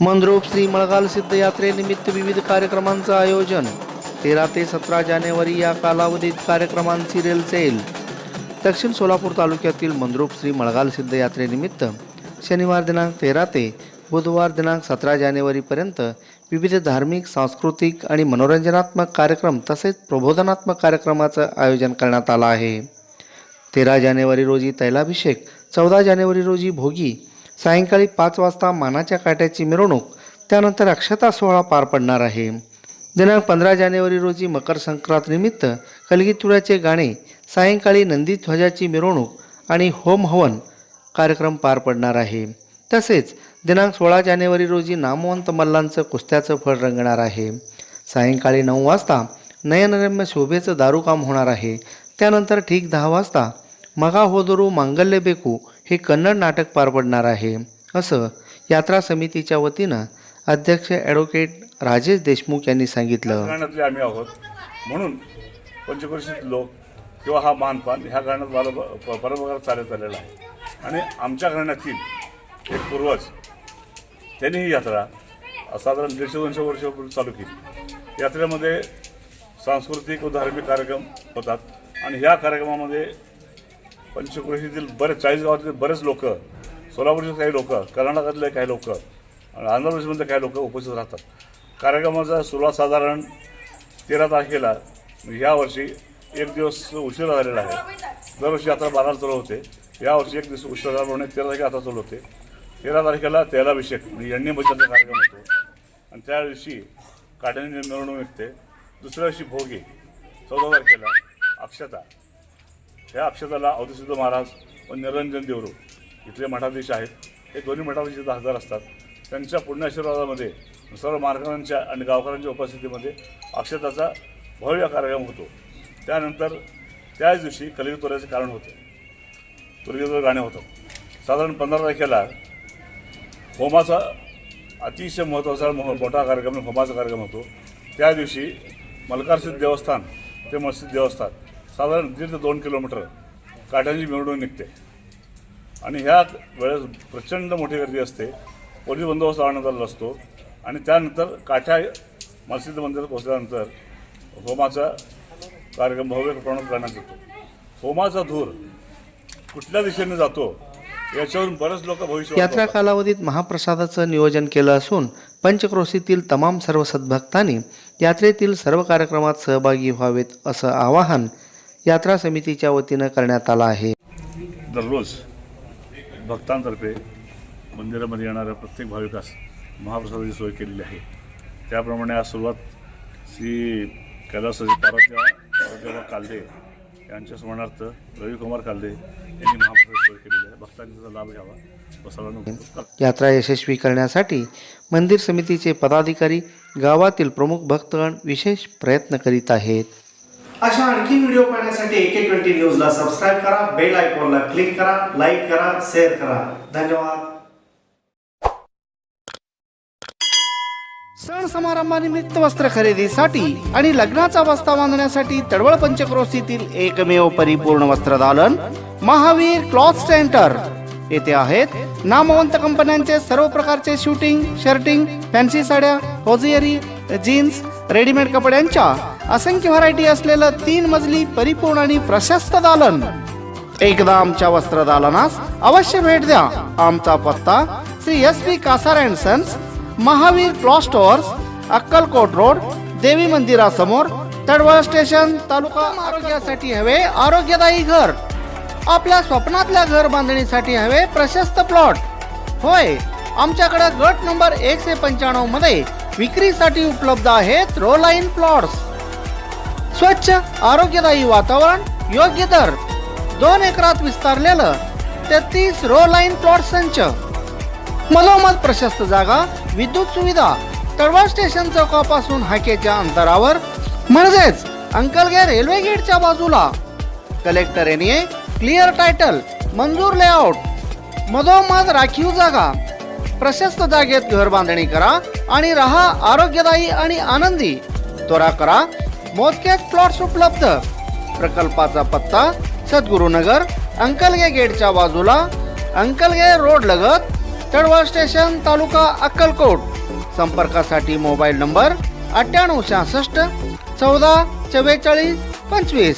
मनरूप श्री मळगाल सिद्ध यात्रेनिमित्त विविध कार्यक्रमांचं आयोजन. तेरा ते सतरा जानेवारी या कालावधीत कार्यक्रमांची रेलचेल. दक्षिण सोलापूर तालुक्यातील मनरूप श्री मळगाल सिद्ध यात्रेनिमित्त शनिवार दिनांक तेरा ते बुधवार दिनांक सतरा जानेवारीपर्यंत विविध धार्मिक सांस्कृतिक आणि मनोरंजनात्मक कार्यक्रम तसेच प्रबोधनात्मक कार्यक्रमाचं आयोजन करण्यात आलं आहे. तेरा जानेवारी रोजी तैलाभिषेक चौदा जानेवारी रोजी भोगी सायंकाळी पाच वाजता मानाच्या काट्याची मिरवणूक त्यानंतर अक्षता सोहळा पार पडणार आहे. दिनांक पंधरा जानेवारी रोजी मकर संक्रांतीनिमित्त कलगीतुळ्याचे गाणे सायंकाळी नंदी ध्वजाची मिरवणूक आणि होम हवन कार्यक्रम पार पडणार आहे. तसेच दिनांक सोळा जानेवारी रोजी नामवंत मल्लांचं कुस्त्याचं फळ रंगणार आहे. सायंकाळी नऊ वाजता नयनरम्य शोभेचं दारूकाम होणार आहे. त्यानंतर ठीक दहा वाजता मगा होदरू मांगल्य बेकू हे कन्नड नाटक पार पडणार आहे. असं यात्रा समितीच्या वतीनं अध्यक्ष ॲडव्होकेट राजेश देशमुख यांनी सांगितलं. घराण्यातले आम्ही आहोत. म्हणून पंचक्रोशीत लोक किंवा हा मानपान ह्या घराण्यात वारं परंपरा चालत आलेला आहे. आणि आमच्या घराण्यातील एक पूर्वज त्यांनी ही यात्रा साधारण दीडशे दोनशे वर्षापूर्वी चालू केली. यात्रेमध्ये सांस्कृतिक व धार्मिक कार्यक्रम होतात आणि ह्या कार्यक्रमामध्ये पंचक्रोशीतील बरेच चाळीस गावातील बरेच लोक सोलापूरचे काही लोक कर्नाटकातले काही लोक आणि आंध्र प्रदेशमधले काही लोक उपस्थित राहतात. कार्यक्रमाचा सुरुवात साधारण तेरा तारखेला ह्या वर्षी एक दिवस उशिरा झालेला आहे. दरवर्षी यात्रा बाराला चालू होते. यावर्षी एक दिवस उशिरा झाल्यामुळे तेरा तारखे आता चालू होते. तेरा तारखेला तेलाभिषेक म्हणजे यांनी भजनाचा कार्यक्रम होतो. आणि त्या दिवशी काट्याने मिरवणूक निघते दुसऱ्या दिवशी भोगी चौदा तारखेला अक्षता ह्या अक्षताला अवधसिद्ध महाराज व निरंजन देवरू इथले मठाधीश आहेत. हे दोन्ही मठाधीश इथं हजर असतात. त्यांच्या पुण्याशीर्वादामध्ये सर्व मार्गांच्या आणि गावकऱ्यांच्या उपस्थितीमध्ये अक्षताचा भव्य कार्यक्रम होतो. त्यानंतर त्याच दिवशी कलिगतोऱ्याचे कारण होते. तुर्गेचं गाणे होतं. साधारण पंधरा तारखेला होमाचा अतिशय महत्त्वाचा मो- मोठा कार्यक्रम होमाचा कार्यक्रम होतो. त्या दिवशी मलकारसिद्ध देवस्थान ते मस्जिद देवस्थान साधारण दीड ते दोन किलोमीटर काठ्यांची मिरवणूक निघते. आणि ह्या वेळेस प्रचंड मोठी गर्दी असते. पोलीस बंदोबस्त लावण्यात आलेला असतो. आणि त्यानंतर काठ्या मस्जिद मंदिरात पोहोचल्यानंतर होमाचा कार्यक्रम भव्य प्रमाणात करण्यात येतो. होमाचा धूर कुठल्या दिशेने जातो याच्यावरून बरेच लोक भविष्य यात्रा कालावधीत महाप्रसादाचं नियोजन केलं असून पंचक्रोशीतील तमाम सर्व सद्भक्तांनी यात्रेतील सर्व कार्यक्रमात सहभागी व्हावेत असं आवाहन यात्रा समितीच्या वतीनं करण्यात आलं आहे. दररोज भक्तांतर्फे मंदिरामध्ये येणाऱ्या प्रत्येक भाविकास महाप्रसादाची सोय केलेली आहे. त्याप्रमाणे आज सुरुवात श्री कैलासाची पार्वत्या पार्वतीबा कालदे यांच्या स्मरणार्थ रविकुमार कालदे यांनी महाप्रसाद सोय केलेली आहे. भक्तांनी त्याचा लाभ घ्यावा यात्रा यशस्वी करण्यासाठी मंदिर समितीचे पदाधिकारी गावातील प्रमुख भक्तगण विशेष प्रयत्न करीत आहेत. अशा आणखी व्हिडिओ पाहण्यासाठी एके ट्वेंटी न्यूजला सबस्क्राईब करा बेल आयकॉनला क्लिक करा लाईक करा शेअर करा. धन्यवाद. सण समारंभानिमित्त वस्त्र खरेदीसाठी आणि लग्नाचा बस्ता बांधण्यासाठी तडवळ पंचक्रोशीतील एकमेव परिपूर्ण वस्त्र दालन महावीर क्लॉथ सेंटर. येथे आहेत नामवंत कंपन्यांचे सर्व प्रकारचे शूटिंग शर्टिंग फॅन्सी साड्या होजियरी जीन्स रेडीमेड कपड्यांच्या असंख्य व्हरायटी असलेलं तीन मजली परिपूर्ण आणि प्रशस्त दालन. एकदा आमच्या वस्त्रदालनास अवश्य भेट द्या. आमचा पत्ता Shri S P Kasar and sons Mahavir cloth stores Akkalkot road Devi मंदिरासमोर तडवळ स्टेशन तालुका आरोग्यासाठी हवे आरोग्यदायी घर. आपल्या स्वप्नातल्या घर बांधणीसाठी हवे प्रशस्त प्लॉट. होय आमच्याकडे गट नंबर एकशे पंच्याण्णवमध्ये विक्रीसाठी उपलब्ध आहेत रोलाईन प्लॉट्स. स्वच्छ आरोग्यदायी वातावरण योग्य दर. दोन एकरात विस्तारलेलं तेहतीस रो लाईन प्लॉट संच. मधोमध प्रशस्त जागा विद्युत सुविधा तळवळ स्टेशन चौकापासून हाकेच्या अंतरावर. म्हणजेच अंकलगे रेल्वे गेटच्या बाजूला. कलेक्टर एरिये क्लिअर टायटल मंजूर लेआउट मधोमध राखीव जागा. प्रशस्त जागेत घर बांधणी करा आणि राहा आरोग्यदायी आणि आनंदी. त्वरा करा मोजकेच प्लॉट्स उपलब्ध. प्रकल्पाचा पत्ता सद्गुरुनगर अंकलगे गेटच्या बाजूला अंकलगे रोड लगत तळवळ स्टेशन तालुका अक्कलकोट. संपर्कासाठी मोबाईल नंबर अठ्ठ्याण्णव शहासष्ट चौदा चव्वेचाळीस पंचवीस.